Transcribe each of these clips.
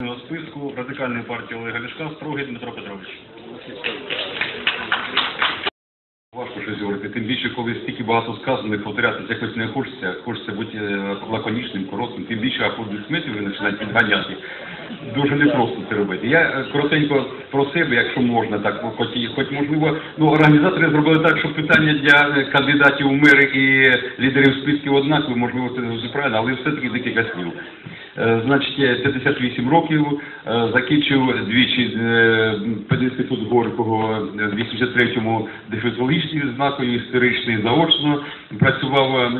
Списку радикальної партії Олега Ляшка Строгий Дмитро Петрович. Важко щось говорити, тим більше, коли стільки багато сказано, повторятися якось не хочеться, хочеться бути е, лаконічним, коротким, тим більше аплодисментів ви починають підганяти. Дуже непросто це робити. Я е, коротенько про себе, якщо можна, так, хоч, хоч можливо, ну, організатори зробили так, що питання для е, кандидатів у мери і лідерів списків однакові, можливо, це не дуже правильно, але все-таки декілька слів. Е, Значить, я 58 років, е, закінчив двічі е, пединститут Горького е, в 83-му дефектологічною знакою, історичний заочно. Працював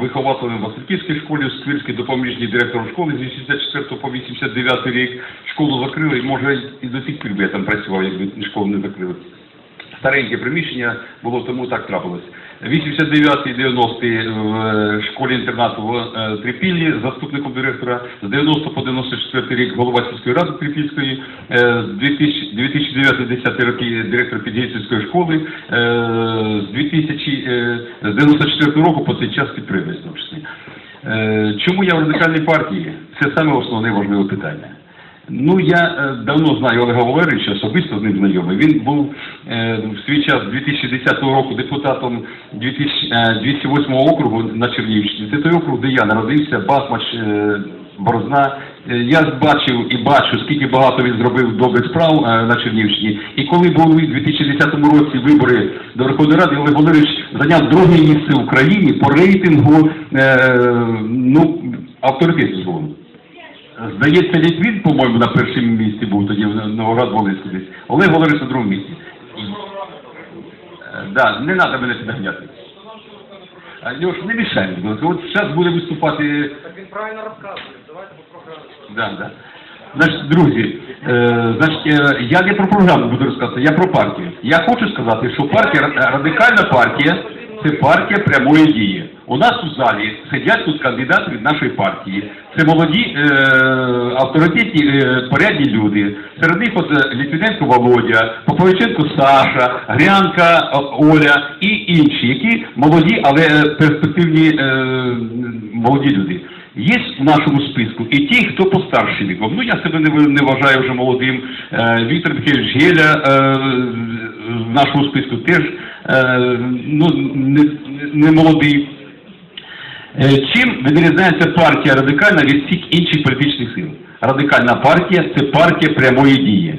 вихователем в Васильківській школі, в Сквирській допоміжній директором школи з 84 по 89 рік. Школу закрили, може і до сих пір я там працював, якби школу не закрили стареньке приміщення було, тому так трапилось. 89-й, 90-й в е, школі-інтернату в е, Трипіллі, заступником директора, з 90 по 94 рік голова сільської ради Трипільської, е, з 2009-10 роки директор Підгейцівської школи, з 2000, е, з 94 року по цей час. Е, Чому я в радикальній партії? Це саме основне важливе питання. Ну, я е, давно знаю Олега Валерійовича, особисто з ним знайомий. Він був е, в свій час 2010 року депутатом 2000, е, 208 округу на Чернігівщині. Це той округ, де я народився, Басмач, е, Борозна. Е, я бачив і бачу, скільки багато він зробив добрих справ е, на Чернігівщині. І коли були у 2010 році вибори до Верховної Ради, Олег Валерійович зайняв друге місце в Україні по рейтингу е, ну, авторитету згоду. Здається, Літвін, по-моєму, на першому місці був тоді в Новоград Волинську десь. Олег Валерійович на другому місці. Е, Да, не треба мене підганяти. А, Льош, не мішай, будь ласка. От зараз буде виступати. Так він правильно розказує. Давайте по програмі. Да, да. Значить, друзі, е, значить, е, я не про програму буду розказувати, я про партію. Я хочу сказати, що партія радикальна партія це партія прямої дії. У нас у залі сидять тут кандидати від нашої партії. Це молоді е, авторитетні е, порядні люди. Серед них от е, Літвіненко Володя, Поповиченко Саша, Грянка Оля і інші, які молоді, але перспективні е, молоді люди. Є в нашому списку і ті, хто постарший віком. Ну, я себе не, не вважаю вже молодим. Е, Віктор Михайлович Геля е, в нашому списку теж е, ну, не, не молодий. Е, Чим відрізняється партія радикальна від всіх інших політичних сил? Радикальна партія це партія прямої дії.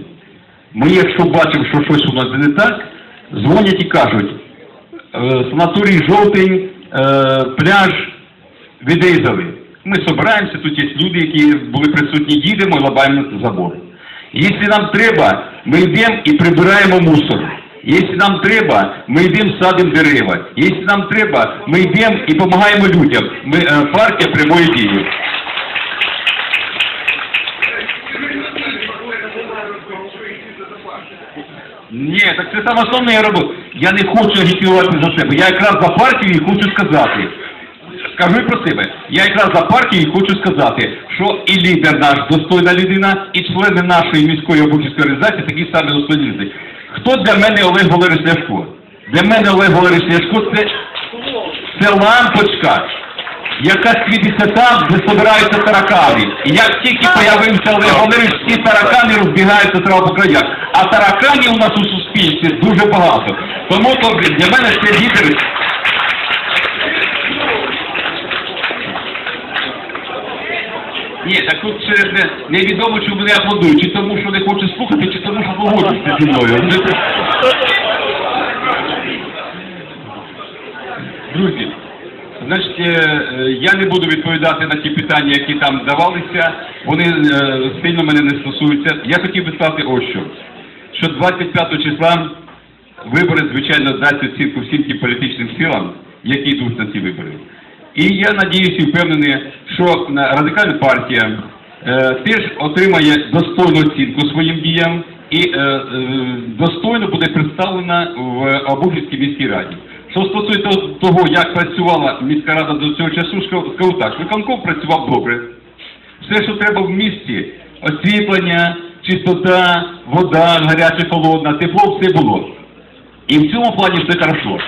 Ми, якщо бачимо, що щось у нас не так, дзвонять і кажуть, е, санаторій жовтень, е, пляж відрізали. Ми збираємося, тут є люди, які були присутні, їдемо і лабаємо забор. Якщо нам треба, ми йдемо і прибираємо мусор. Якщо нам треба, ми йдемо садимо дерева. Якщо нам треба, ми йдемо і допомагаємо людям. Ми е, партія прямої дії. Ні, так це саме основне я роблю. Я не хочу агітувати за себе. Я якраз за партію і хочу сказати. Скажу про себе. Я якраз за партію хочу сказати, що і лідер наш достойна людина, і члени нашої міської обучівської організації такі самі достойні люди. Хто для мене Олег Валерійович Ляшко? Для мене Олег Валерійович Ляшко це, це лампочка, яка світиться там, де збираються таракани. І як тільки появився Олег Валерійович, всі таракани розбігаються треба по краях. А тараканів у нас у суспільстві дуже багато. Тому то для мене це лідер. Ні, так тут невідомо, чи мене аплодують, чи тому, що не хочуть слухати, чи тому, що погоджуються зі мною. Друзі, значить, е, я не буду відповідати на ті питання, які там давалися. Вони е, сильно мене не стосуються. Я хотів би сказати ось що. Що 25 числа вибори, звичайно, дасть оцінку всім тим політичним силам, які йдуть на ці вибори. І я надіюся і впевнений, що е, радикальна партія е, теж отримає достойну оцінку своїм діям і е, достойно буде представлена в Обухівській міській раді. Що стосується того, як працювала міська рада до цього часу, скажу так, виконком працював добре. Все, що треба в місті, освітлення, чистота, вода, гаряча, холодна, тепло, все було. І в цьому плані все хорошо.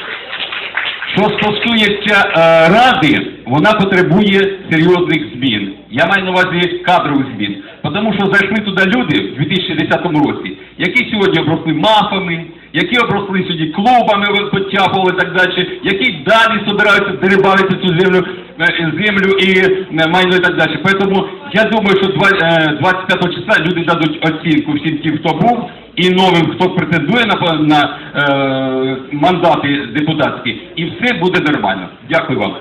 Що стосується е, ради, вона потребує серйозних змін. Я маю на увазі кадрових змін. Тому що зайшли туди люди в 2010 році, які сьогодні обросли мафами, які обросли сьогодні клубами, підтягували і так далі, які далі збираються дерибавити цю землю, е, землю і е, майно і так далі. Тому я думаю, що два- е, 25 числа люди дадуть оцінку всім тим, хто був, і новим, хто претендує на, на е, мандати депутатські, і все буде нормально. Дякую вам.